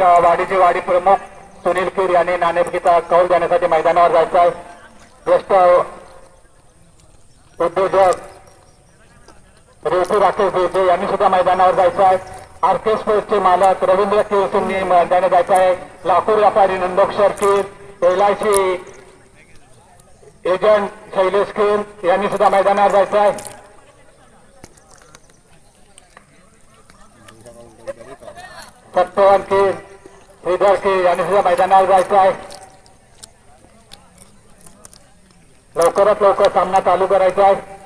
वाडीचे वाडी प्रमुख सुनील खीर यांनी नाणेफेकीचा कौल देण्यासाठी मैदानावर जायचं आहे. ज्येष्ठ उद्योजक रेवती राकेश देशे यांनी सुद्धा मैदानावर जायचं आहे. आर्केस स्पोर्ट्सचे मालक रवींद्र केळसूंनी मैदानात जायचं आहे. लाकूड व्यापारी नंदोक्षर खीर एल आय सी एजंट शैलेश खीर यांनी सुद्धा मैदानावर जायचं आहे. सत्यवान खीर हे खीर यांनी सुद्धा मैदानावर जायचं आहे लवकरात लवकर सामना चालू करायचा आहे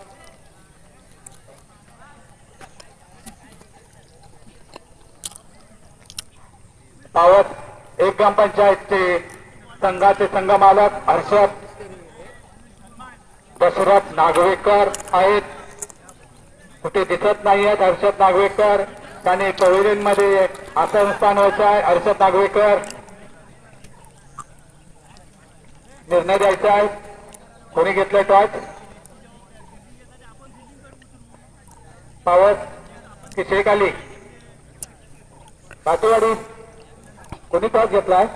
पावत एक ग्रामपंचायतचे संघाचे संघ मालक हर्षद दशरथ नागवेकर आहेत कुठे दिसत नाही आहेत हर्षद नागवेकर त्याने पवेलियन आसनस्थान स्थान व्हायचं आहे हर्षद नागवेकर. निर्णय द्यायचा आहे. कोणी घेतलाय टॉच पावस की शेख आली काटेवाडी कोणी टॉस घेतलाय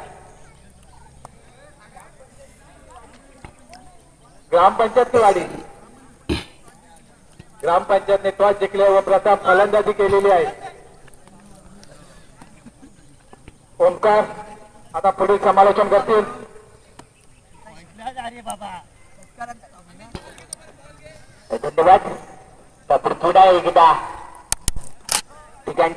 ग्रामपंचायतची वाडी ग्रामपंचायतने टॉस जिंकले व प्रथम फलंदाजी केलेली आहे. ओंकार आता पुढील समालोचन करतील. धन्यवाद. तर पुन्हा एकदा ठिकाण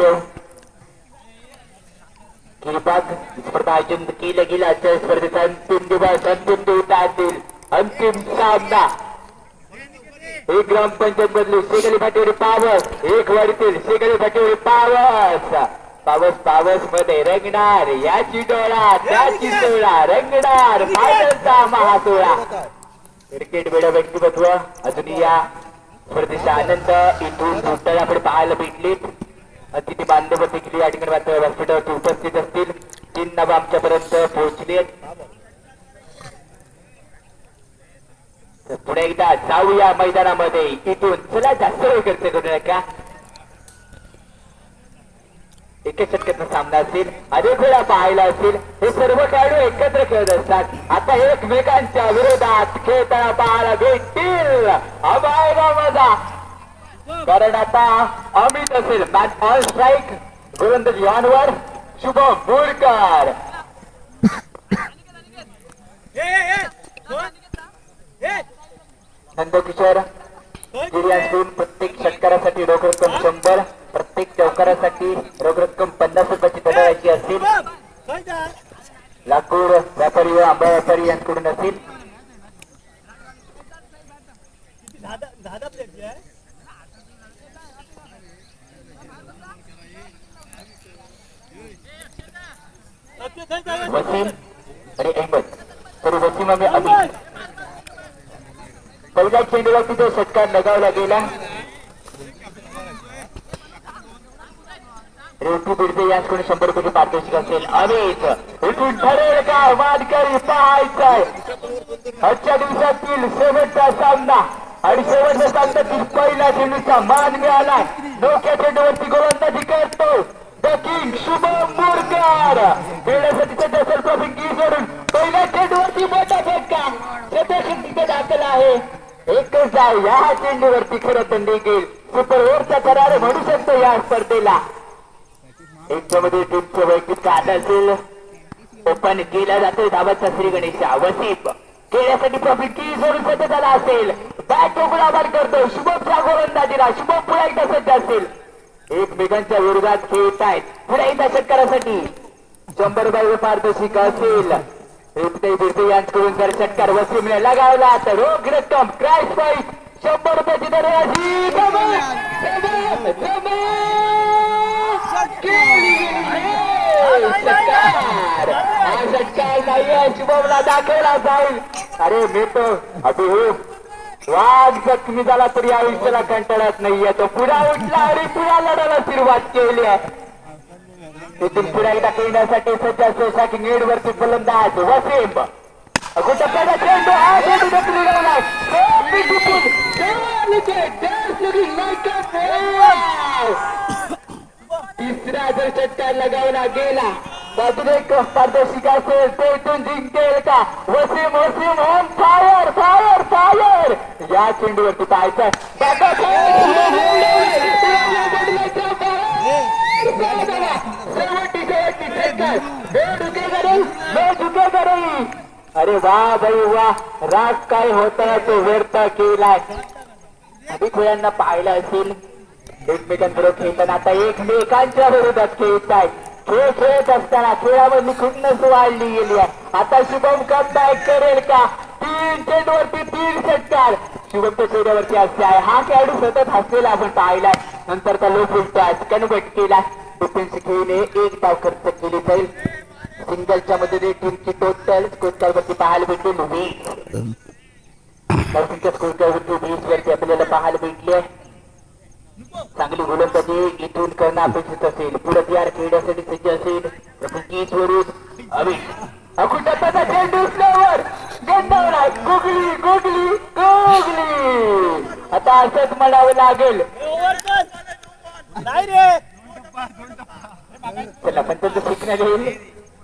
किरपात स्पर्धा आयोजन केलं गेलं आजच्या स्पर्धेचा अंतिम दिवस अंतिम दिवसातील अंतिम सामना. एक ग्रामपंचायत मधली शेगली फाटीवरी पावस एक वाडीतील शेगली फाटीवरी पावस. पावस पावसमध्ये रंगणार याची डोळा त्याची डोळा रंगणार फायनलचा महासोळा. क्रिकेट वेळ व्यक्तिमत्व अजून या स्पर्धेचा आनंद इथून दुसऱ्या आपण पाहायला भेटलीत. अतिथी बांधव देखील या ठिकाणी मात्र व्यासपीठावरती उपस्थित असतील. तीन नव आमच्यापर्यंत पोहोचलेत. तर पुढे एकदा जाऊया मैदानामध्ये. इथून चला जास्त वेळ खर्च करू नका. एका षटकाचा सामना असेल अनेक वेळा पाहायला असेल हे सर्व खेळाडू एकत्र खेळत असतात. आता एकमेकांच्या विरोधात खेळताना पाहायला भेटतील. अबायला मजा कारण आता अमित असेल मॅच ऑल स्ट्राईक गोलंदाजी शुभम बोरकर. नंदकिशोर प्रत्येक षटकारासाठी रोख रक्कम शंभर. प्रत्येक चौकारासाठी रोख रक्कम पन्नास रुपयाची दराची असेल. लाकूड व्यापारी व आंबा व्यापारी यांकडून असेल. वसीम आणि अहमद. तर वसीम आणि अमित पहिल्या चेंडूला तिथे षटकार लगावला गेला रेवती बिडते यांच्याकडून शंभर रुपयाची पारितोषिक असेल. अनेक. इथून ठरेल का? मानकरी पाहायचाय. आजच्या दिवसातील शेवटचा सामना आणि शेवटचा सामना सामन्यातील पहिला चेंडूचा मान मिळाला डोक्या चेंडूवरती गोलंदाजी करतो. द किंग शुभम मोरकर खेळण्यासाठी सध्या ट्रॉफी की करून पहिल्या चेंडूवरती मोठा फटका. सध्या तिथे दाखल आहे. एकच डाव या चेंडूवरती खरं तर निघेल. सुपर ओव्हरचा करार म्हणू शकतो या स्पर्धेला. यांच्यामध्ये टीमचं वैयक्तिक कार्ड असेल ओपन केला जातो धावाचा श्री गणेशा वसीप खेळण्यासाठी प्रॉफिट की सोडून सज्ज झाला असेल? बॅट टोकला बाद करतो. शुभमच्या गोलंदाजीला शुभम पुन्हा एकदा सज्ज असेल. एकमेकांच्या विरोधात खेळत आहेत. पुन्हा एकदा षटकारासाठी शंभर बाई पारदर्शिक असेल. रेपते बिरते यांच्याकडून जर षटकार वसीमने लगावला तर रोख रक्कम क्रॅश प्राईस शंभर रुपयाची दरवाजी षटकार दाखवला जाईल. अरे मी तो अभिहू. वाघ जखमी झाला तरी आयुष्याला कंटाळत नाहीये. तो पुन्हा उठला आणि पुन्हा लढायला सुरुवात केली आहे. तिथून पुन्हा एकदा खेळण्यासाठी सज्ज असतो शाकिंग एड वरती फलंदाज वसीम. गुटप्प्याचा चेंडू हा चेंडू येते. तिसरा जर षटकार लगावला गेला त्यातून एक पारदर्शिका असेल तो इथून जिंकेल का Wasim Wasim home fire fire fire या चेंडूवरती पाहायचं अरे वा भाई वा राग काय होता तो व्यर्थ केलाय अधिक वेळांना पाहिलं असेल एकमेकांबरोबर खेळताना आता एकमेकांच्या विरोधात खेळत आहेत खेळ खेळत असताना खेळामधली खुन्नस वाढली गेली आहे. आता शुभम कमबॅक करेल का? तीन चेंडूवरती तीन षटकार शुभमच्या चेहऱ्यावरती असे आहे. हा खेळाडू सतत हसलेला आपण पाहिलाय. नंतर त्या लो फुलटाच कन्वर्ट केला. डिफेन्स खेळीने एक डाव खर्च केली जाईल. सिंगलच्या मधून टीमची टोटल स्कोर वरती पाहायला भेटेल वीस. तुमच्या स्कोरवरती वीस वरती आपल्याला पाहायला भेटली आहे. चांगली गोलंदाजी इथून करणं अपेक्षित असेल. पुढे तयार खेळण्यासाठी सज्ज असेल. वरून चेंडू गुगली गुगली गुगली. आता असंच म्हणावं लागेल. चला पण त्याचं शिकण्यात येईल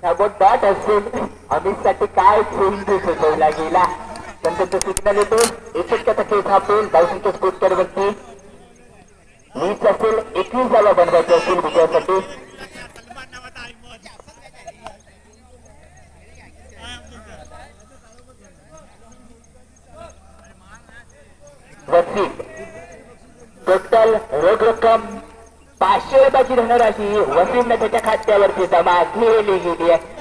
अबाउट डॉट असेल अमितसाठी काय चेंडू सुचवला गेला पण त्याचं सिग्नल येतो एकच धावसंख्या स्कोर वरती वीस असेल एकवीस झाला बनवायचे असेल विजयासाठी. टोटल रोख रक्कम पाचशे रुपयाची धनराशी वसीमने त्याच्या खात्यावरती जमा केली गेली आहे.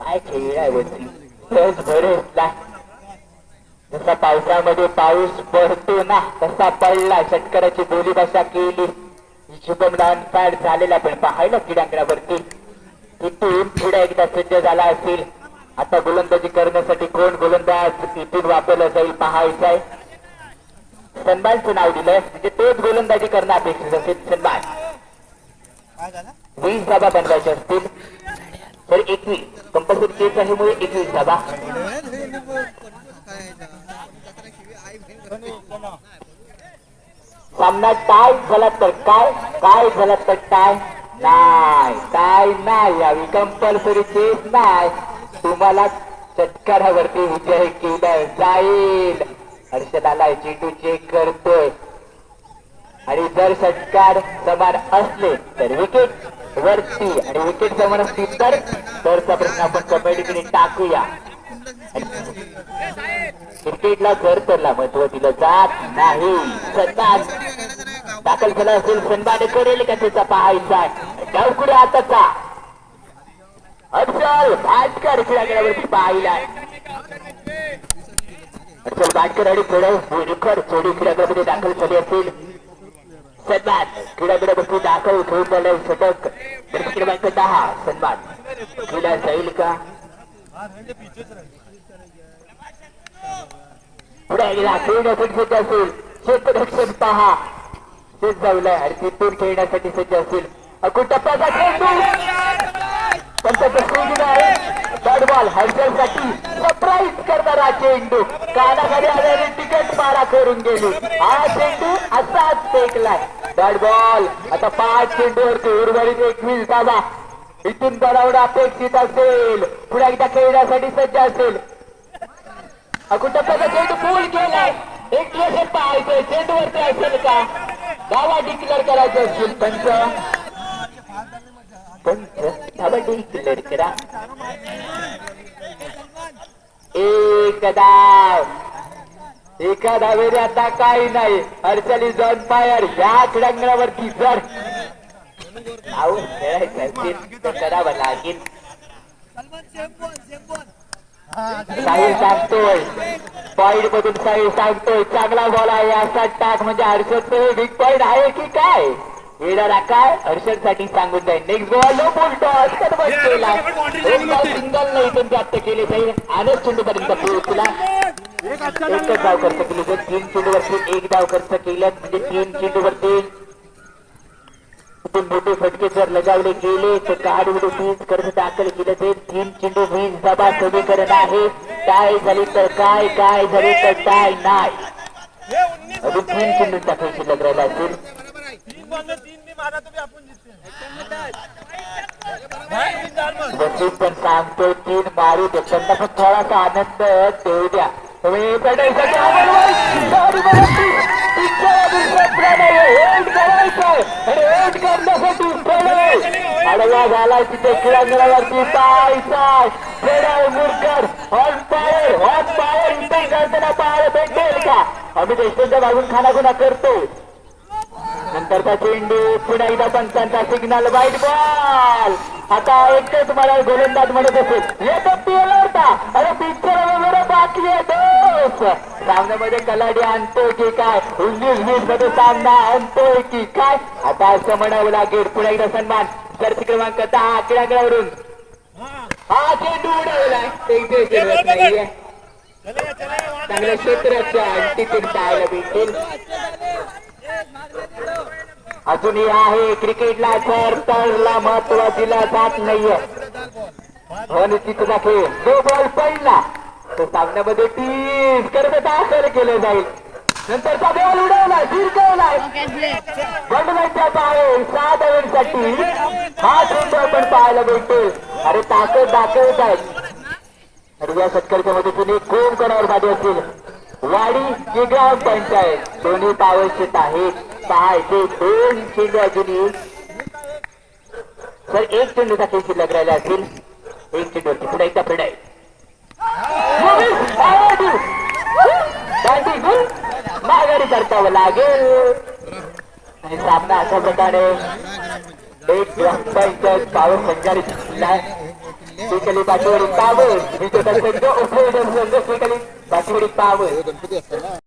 काय खेळ आहे वरती सहज भरेसला जसा पावसामध्ये पाऊस पडतो ना तसा पडला षटकराची बोली भाषा केली शुभम झालेला पण पाहिलं क्रीडांगणावरती तिथून पुढे एकदा सज्ज झाला असेल. आता गोलंदाजी करण्यासाठी कोण गोलंदाज इथून वापरला जाईल पाहायचं आहे. सन्मानचं नाव दिलंय. म्हणजे तोच गोलंदाजी करणं अपेक्षित असेल सन्मान वीस धाबा बनवायचे असतील. तर एकवीस. कंपल्सरी केस आहे मुळे एकवीस धाबा. सामना काय झाला तर काय? काय झाला तर काय? नाही. काय नाही. यावी कंपल्सरी केस नाही. तुम्हाला चटकारावरती विजय केला जाईल. हर्षदाला चेंडू चेक करतोय. आणि जर षटकार समान असले तर विकेट वरती आणि विकेट समान असतील तर प्रश्न आपण कमेडीकडे टाकूया. क्रिकेटला घर करला महत्त्व दिलं जात नाही. सन्मान दाखल झाला असेल सनबाडे करेल का त्याचा पाहायचा आहे. डावकुडे आताचा अफजल भाटकर खेळाडूवरती पाहिला अफजल भाटकर आणि खेळ बोरकर चोडी खेळाडूमध्ये दाखल झाली असेल. सन्मान. क्रीडागडावरती दाखल घेऊन झालं षटक. क्रमांक दहा. सन्मान. खेळला जाईल का? पुढे गेला खेळण्यासाठी सज्ज असेल क्षेत्ररक्षण पहा. तेच जाऊलाय आणि तिथून खेळण्यासाठी सज्ज असेल. अकुटप्पाचा खेळतो पण त्याचं आहे. बॉलसाठी सरप्राईज करणारा चेंडू. कानाखाली आलेली तिकट पारा करून गेली. हा चेंडू असाच फेकलाय. बॅट बॉल आता पाच चेंडूवरती उर्वरित एकवीस धावा इथून बनवणं अपेक्षित असेल. पुढे एकदा खेळण्यासाठी सज्ज असेल. अकुटप्पाचा चेंडू पूल केलाय एक दिवस पाहायचंय. चेंडूवरती असेल का गावा डिक्लेअर करायचं असेल पंच. पंच. धावा डिक्लेअर करा. एक डाव एका धावेने आता काही नाही. अडचणी जॉन पायर या क्रीडांगणावरती जर. आऊट खेळायचं असेल तर करावं लागेल. साहिल सांगतोय. पॉइंट मधून साहिल सांगतोय. चांगला बॉल आहे. असा टाक म्हणजे हर्षदचं बिग पॉइंट आहे की काय? येणारा काय? हर्षदसाठी सांगून जाईल. Next ball low ball toss convert केला. सिंगल नाही इथून प्राप्त केले जाईल अनेक चेंडूपर्यंत पोहोचला एकच धाव खर्च केली. तीन चेंडूवरती एक धाव खर्च केल्यात. म्हणजे तीन चेंडूवरती ते मोठे फटके जर लगावले गेले तर कार्ड तीस कर्ज दाखल केलं ते तीन चेंडू वीस दबा समीकरण आहे काय झाली तर काय काय झाली तर काय नाही अजून तीन चेंडू दाखल शिल्लक राहिला असेल पण सांगतो तीन मारू दे त्यांना पण थोडासा आनंद देऊ द्या तुम्ही पेटायसाठी आवडवायची. करण्यासाठी आडवा झाला तिथे क्रीडांगणावरती पायचा खेळाय मुरकर. ऑन पायर ऑन पायर इथे करताना पाहायला भेटेल का? आम्ही देशांच्या बाजून खानाखुना करतो. नंतरचा चेंडू पुन्हा एकदा पंचांचा सिग्नल वाईट बॉल आता एकटेच मला गोलंदाज म्हणत असेल. येतो पियलता अरे पिक्चर आहे दोस्त सामन्यामध्ये कलाडी आणतोय की काय? उन्नीस वीसमध्ये सामना आणतोय की काय? आता असं म्हणावं लागेल. पुन्हा एकदा सन्मान. सरसी क्रमांक दहा क्रीडांगणावरून हा. हा चेंडू उडवलाय नाहीये चांगल्या क्षेत्राच्या तिथून पाहायला भेटेल. अजूनही आहे क्रिकेटला तर तरला महत्त्व दिला जात नाहीये अनिश्चितचा खेळ. जो बॉल पडला तो सामन्यामध्ये तीस करत दाखल केलं जाईल. नंतरचा बॉल उडवला शिरकवलाय बंडलाच्या आहे सहा धावांसाठी हा चेंडू आपण पाहायला भेटतो अरे ताकद दाखवत आहेत. आणि या शेतकऱ्याच्या मदतीने कोण कोणावर भाजी असतील वाडी की ग्रामपंचायत दोन्ही आवश्यक आहेत. सहा ते दोन चेंडू अजूनही सर एक चेंडूचा खेळ शिल्लक राहिला असेल. एक चेंडूवरती पुढे एकदा प्रणय दांडी माघारी परतावं लागेल आणि सामना अशा प्रकारे एक ग्रामपंचायत पावर संचालित श्रीकली पाठीवरील पावर विजेता संघ उपयोजन संघ श्रीकली पाठीवरील पावर